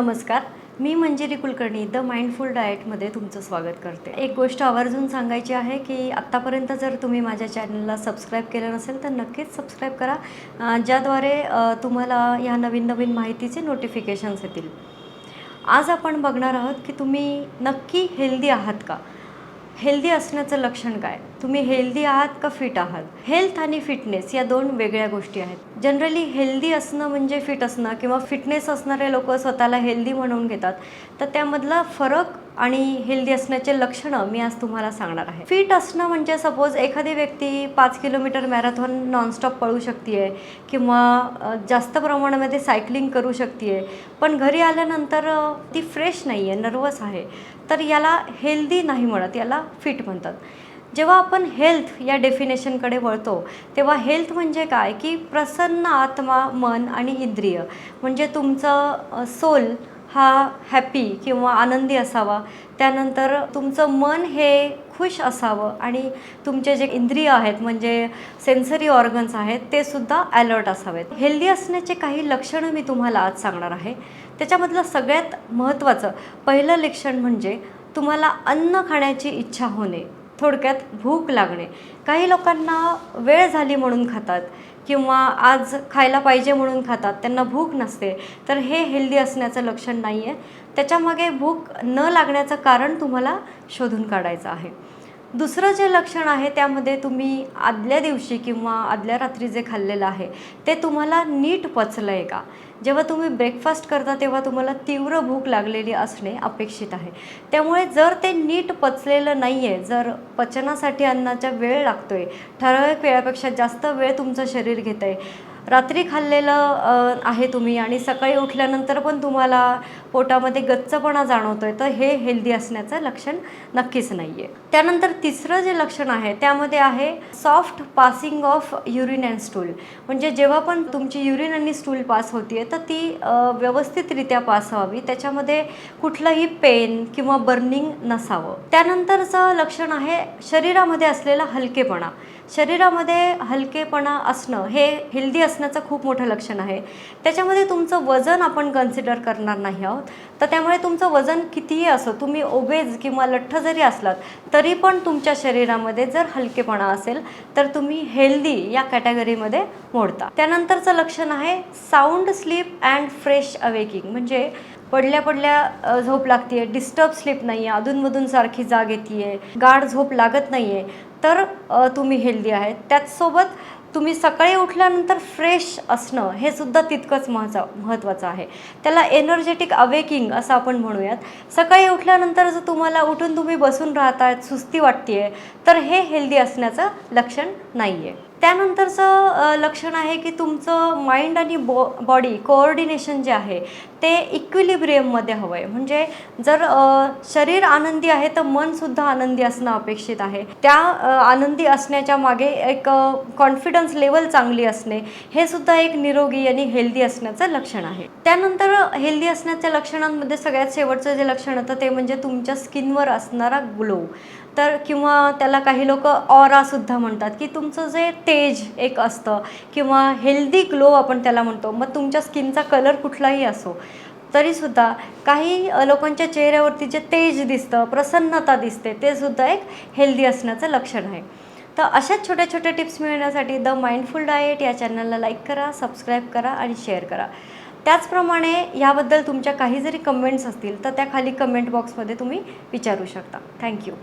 नमस्कार. मी Manjiri Kulkarni the mindful डाएटमध्ये तुमचं स्वागत करते. एक गोष्ट आवर्जून सांगायची आहे की आत्तापर्यंत जर तुम्ही माझ्या चॅनलला सबस्क्राईब केलं नसेल तर नक्कीच सबस्क्राईब करा ज्याद्वारे तुम्हाला ह्या नवीन नवीन माहितीचे नोटिफिकेशन्स येतील. आज आपण बघणार आहोत की तुम्ही नक्की हेल्दी आहात का? हेल्दी असण्याचं लक्षण काय? तुम्ही हेल्दी आहात का फिट आहात? हेल्थ आणि फिटनेस या दोन वेगळ्या गोष्टी आहेत. जनरली हेल्दी असणं म्हणजे फिट असणं किंवा फिटनेस असणारे लोक स्वतःला हेल्दी म्हणून घेतात. तर त्यामधला फरक आणि हेल्दी असण्याचे लक्षणं मी आज तुम्हाला सांगणार आहे. फिट असणं म्हणजे सपोज एखादी व्यक्ती पाच किलोमीटर मॅरेथॉन नॉनस्टॉप पळू शकते किंवा जास्त प्रमाणामध्ये सायकलिंग करू शकते पण घरी आल्यानंतर ती फ्रेश नाही आहे नर्वस आहे तर याला हेल्दी नाही म्हणत याला फिट म्हणतात. जेव्हा आपण हेल्थ या डेफिनेशनकडे वळतो तेव्हा हेल्थ म्हणजे काय? की प्रसन्न आत्मा मन आणि इंद्रिय. म्हणजे तुमचं सोल हा हॅपी किंवा आनंदी असावा. त्यानंतर तुमचं मन हे खुश असावं आणि तुमचे जे इंद्रिय आहेत म्हणजे सेन्सरी ऑर्गन्स आहेत ते सुद्धा अलर्ट असावेत. हेल्दी असण्याचे काही लक्षणं मी तुम्हाला आज सांगणार आहे. त्याच्यामधलं सगळ्यात महत्त्वाचं पहिलं लक्षण म्हणजे तुम्हाला अन्न खाण्याची इच्छा होणे थोडक्यात भूक लागणे. काही लोकांना वेळ झाली म्हणून खातात. किंवा आज खायला पाहिजे म्हणून खातात त्यांना भूक नसते तर हे हेल्दी असण्याचं लक्षण नाही आहे त्याच्यामागे भूक न लागण्याचं कारण तुम्हाला शोधून काढायचं आहे. दुसरं जे लक्षण आहे त्यामध्ये तुम्ही आदल्या दिवशी किंवा आदल्या रात्री जे खाल्लेलं आहे ते तुम्हाला नीट पचलं आहे का? जेव्हा तुम्ही ब्रेकफास्ट करता तेव्हा तुम्हाला तीव्र भूक लागलेली असणे अपेक्षित आहे. त्यामुळे जर ते नीट पचलेलं नाही आहे जर पचनासाठी अन्नाचा वेळ लागतो आहे ठराविक वेळापेक्षा जास्त वेळ तुमचं शरीर घेतं आहे रात्री खाल्लेलं आहे तुम्ही आणि सकाळी उठल्यानंतर पण तुम्हाला पोटामध्ये गच्चपणा जाणवतो आहे तर हे हेल्दी असण्याचं लक्षण नक्कीच नाही आहे त्यानंतर तिसरं जे लक्षण आहे त्यामध्ये आहे soft passing of urine and stool म्हणजे जेव्हा पण तुमची युरिन आणि स्टूल पास होती तर ती व्यवस्थितरित्या पास व्हावी. त्याच्यामध्ये कुठलंही पेन किंवा बर्निंग नसावं. त्यानंतरचं लक्षण आहे शरीरामध्ये असलेला हलकेपणा. शरीरामध्ये हलकेपणा असणं हे हेल्दी असण्याचं खूप मोठं लक्षण आहे. त्याच्यामध्ये तुमचं वजन आपण कन्सिडर करणार नाही आहोत. तर त्यामुळे तुमचं वजन कितीही असो तुम्ही ओबेज किंवा लठ्ठ जरी असलात तरी पण तुमच्या शरीरामध्ये जर हलकेपणा असेल तर तुम्ही हेल्दी या कॅटेगरीमध्ये मोडता. त्यानंतरचं लक्षण आहे sound sleep and fresh awaking म्हणजे पडल्या पडल्या झोप लागते डिस्टर्ब स्लीप नाही आहे अधूनमधून सारखी जाग येते आहे गाढ झोप लागत नाही आहे तर तुम्ही हेल्दी आहेत. त्याचसोबत तुम्ही सकाळी उठल्यानंतर फ्रेश असणं हे सुद्धा तितकंच महत्वा महत्त्वाचं आहे. त्याला एनर्जेटिक अवेकिंग असं आपण म्हणूयात. सकाळी उठल्यानंतर जर तुम्हाला उठून तुम्ही बसून राहत आहात सुस्ती वाटते आहे तर हे हेल्दी असण्याचं लक्षण नाही आहे त्यानंतरचं लक्षण आहे की तुमचं माइंड आणि बॉ बॉडी कोऑर्डिनेशन जे आहे ते इक्विलिब्रियममध्ये हवं आहे म्हणजे जर शरीर आनंदी आहे तर मनसुद्धा आनंदी असणं अपेक्षित आहे. त्या आनंदी असण्याच्या मागे एक कॉन्फिडन्स लेवल चांगली असणे हे सुद्धा एक निरोगी आणि हेल्दी असण्याचं लक्षण आहे. त्यानंतर हेल्दी असण्याच्या लक्षणांमध्ये सगळ्यात शेवटचं जे लक्षण होतं ते म्हणजे तुमच्या स्किनवर असणारा ग्लो तर किंवा त्याला काही लोक ऑरासुद्धा म्हणतात की तुमचं जे तेज एक असतं किंवा हेल्दी ग्लो आपण त्याला म्हणतो मग तुमच्या स्किनचा कलर कुठलाही असो तरीसुद्धा काही लोकांच्या चेहऱ्यावरती जे तेज दिसतं प्रसन्नता दिसते ते सुद्धा एक हेल्दी असण्याचं लक्षण आहे. तर अशाच छोट्या छोट्या टिप्स मिळवण्यासाठी द माइंडफुल डाएट या चॅनलला लाईक करा सबस्क्राईब करा आणि शेअर करा. त्याचप्रमाणे याबद्दल तुमच्या काही जरी कमेंट्स असतील तर त्या खाली कमेंट बॉक्समध्ये तुम्ही विचारू शकता. थँक्यू